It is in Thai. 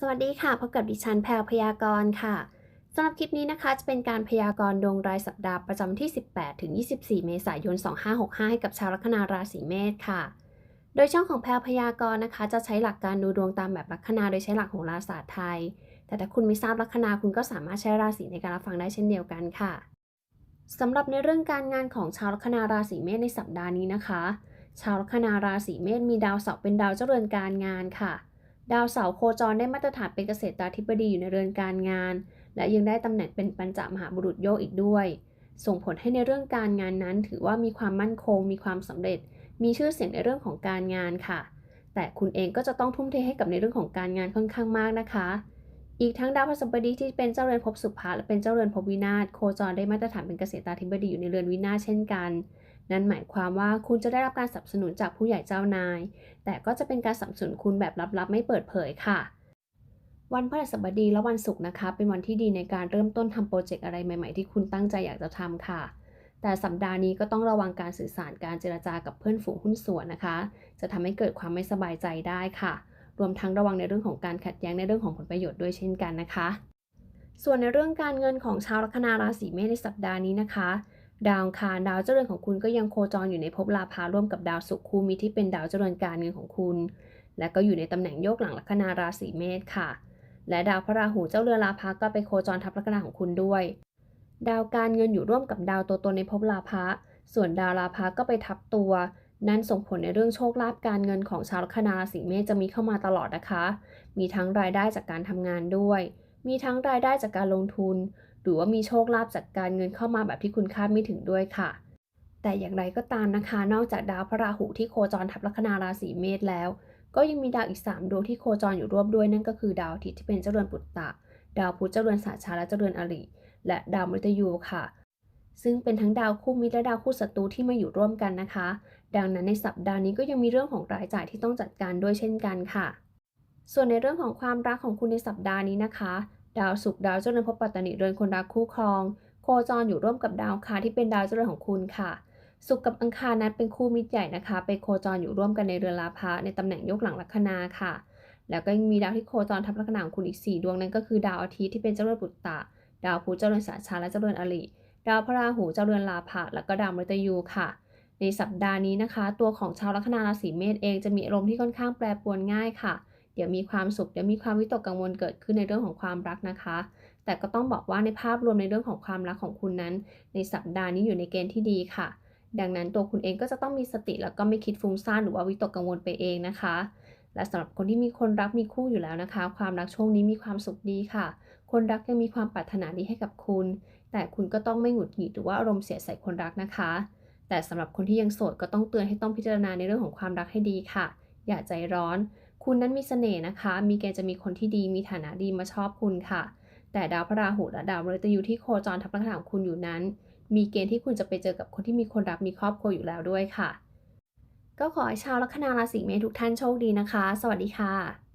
สวัสดีค่ะ พบกับดิฉันแพรวพยากรณ์ค่ะสำหรับคลิปนี้นะคะ จะเป็นการพยากรณ์ดวงรายสัปดาห์ประจำที่ 18 ถึง 24 เมษายน 2565 ให้กับชาวลัคนาราศีเมษค่ะ โดยช่องของแพรวพยากรณ์นะคะ จะใช้หลักการดูดวงตามแบบลัคนาโดยใช้หลักโหราศาสตร์ไทย แต่ถ้าคุณไม่ทราบลัคนาคุณก็สามารถใช้ราศีในการรับฟังได้เช่นเดียวกันค่ะสำหรับในเรื่องการงานของชาวลัคนาราศีเมษในสัปดาห์นี้นะคะ ชาวลัคนาราศีเมษมีดาวเสาร์เป็นดาวเจ้าเรือนการงานค่ะ ดาวเสาร์โคจรได้มาตรฐานเป็นเกษตราธิบดีอยู่ในเรือนการงาน และยังได้ตำแหน่งเป็นปัญจมหาบุรุษโยกอีกด้วย ส่งผลให้ในเรื่องการงานนั้น ถือว่ามีความมั่นคง มีความสำเร็จ มีชื่อเสียงในเรื่องของการงานค่ะ แต่คุณเองก็จะต้องทุ่มเทให้กับในเรื่องของการงานค่อนข้างมากนะคะ อีกทั้งดาวพฤหัสบดีที่เป็นเจ้าเรือนภพสุภะและเป็นเจ้าเรือนภพวินาศโคจรได้มาตรฐานเป็นเกษตราธิบดีอยู่ในเรือนวินาศเช่นกัน นั่นหมายความว่าคุณจะได้รับการสนับสนุนจากผู้ใหญ่เจ้านาย แต่ก็จะเป็นการสนับสนุนคุณแบบลับๆ ไม่เปิดเผยค่ะ วันพฤหัสบดีและวันศุกร์นะคะ เป็นวันที่ดีในการเริ่มต้นทำโปรเจกต์อะไรใหม่ๆ ที่คุณตั้งใจอยากจะทำค่ะ แต่สัปดาห์นี้ก็ต้องระวังการสื่อสารการเจรจากับเพื่อนฝูงหุ้นส่วนนะคะ จะทำให้เกิดความไม่สบายใจได้ค่ะ รวมทั้งระวังในเรื่องของการขัดแย้งในเรื่องของผลประโยชน์ด้วยเช่นกันนะคะ ส่วนในเรื่องการเงินของชาวลัคนาราศีเมษในสัปดาห์นี้นะคะ ดาวคารดาวเจริญของคุณก็ยังโคจรอยู่ในภพลาภาร่วมกับดาวศุกร์คู่มิตรที่เป็นดาวเจริญการเงินของคุณ และก็อยู่ในตำแหน่งโยกหลังลัคนาราศีเมษค่ะ และดาวพระราหูเจ้าเรือนลาภาก็ไปโคจรทับลัคนาของคุณด้วย ดาวการเงินอยู่ร่วมกับดาวตัวตนในภพลาภะส่วนดาวลาภะก็ไปทับตัว นั่นส่งผลในเรื่องโชคลาภการเงินของชาวลัคนาราศีเมษจะมีเข้ามาตลอดนะคะ มีทั้งรายได้จากการทำงานด้วย มีทั้งรายได้จากการลงทุน หรือว่ามีโชคลาภจากการเงินเข้ามาแบบที่คุณคาดไม่ถึงด้วยค่ะ แต่อย่างไรก็ตามนะคะ นอกจากดาวพระราหูที่โคจรทับลัคนาราศีเมษแล้ว ก็ยังมีดาวอีก 3 ดวงที่โคจรอยู่ร่วมด้วยนั่นก็คือดาวอาทิตย์ที่เป็นเจ้าเรือนปุตตะ ดาวพุธเจ้าเรือนสาชาและเจ้าเรือนอริและดาวมฤตยูค่ะ ซึ่งเป็นทั้งดาวคู่มิตรและดาวคู่ศัตรูที่มาอยู่ร่วมกันนะคะ ดังนั้นในสัปดาห์นี้ก็ยังมีเรื่องของรายจ่ายที่ต้องจัดการด้วยเช่นกันค่ะ ส่วนในเรื่องของความรักของคุณในสัปดาห์นี้นะคะ ดาวศุกร์ดาวเจ้าเรือนภพปัตตนิเรือนคนรักคู่ครอง โคจรอยู่ร่วมกับดาวคาที่เป็นดาวเจ้าเรือนของคุณค่ะศุกร์กับอังคารนั้นเป็นคู่มิตรใหญ่นะคะ ไปโคจรอยู่ร่วมกันในเรือนลาภะในตำแหน่งยกหลังลัคนาค่ะ แล้วก็ยังมีดาวที่โคจรทับลัคนาของคุณอีก 4 ดวงนั้นก็คือดาวอาทิตย์ที่เป็นเจ้าเรือนปุตตะ ดาวพุธเจ้าเรือนสาชาและเจ้าเรือนอริดาวพระราหูเจ้าเรือนลาภะแล้วก็ดาวมฤตยูค่ะ ในสัปดาห์นี้นะคะ ตัวของชาวลัคนาราศีเมษเองจะมีอารมณ์ที่ค่อนข้างแปรปรวนง่ายค่ะ เดี๋ยวมีความสุข เดี๋ยวมีความวิตกกังวลเกิดขึ้นในเรื่องของความรักนะคะ แต่ก็ต้องบอกว่าในภาพรวมในเรื่องของความรักของคุณนั้น ในสัปดาห์นี้อยู่ในเกณฑ์ที่ดีค่ะ ดังนั้นตัวคุณเองก็จะต้องมีสติแล้วก็ไม่คิดฟุ้งซ่านหรือว่าวิตกกังวลไปเองนะคะ และสำหรับคนที่มีคนรักมีคู่อยู่แล้วนะคะ ความรักช่วงนี้มีความสุขดีค่ะ คนรักยังมีความปรารถนาดีให้กับคุณ แต่คุณก็ต้องไม่หงุดหงิดหรือว่าอารมณ์เสียใส่คนรักนะคะ แต่สำหรับคนที่ยังโสดก็ต้องเตือนให้ต้องพิจารณาในเรื่องของความรักให้ดีค่ะ อย่าใจร้อน คุณนั้นมีเสน่ห์นะคะ มีเกณฑ์จะมีคนที่ดี มีฐานะดีมาชอบคุณค่ะ แต่ดาวพระราหูและดาวมฤตยูที่โคจรทับลักษณะของคุณอยู่นั้น มีเกณฑ์ที่คุณจะไปเจอกับคนที่มีคนรักมีครอบครัวอยู่แล้วด้วยค่ะ ก็ขอให้ชาวลัคนาราศีเมษทุกท่านโชคดีนะคะ สวัสดีค่ะ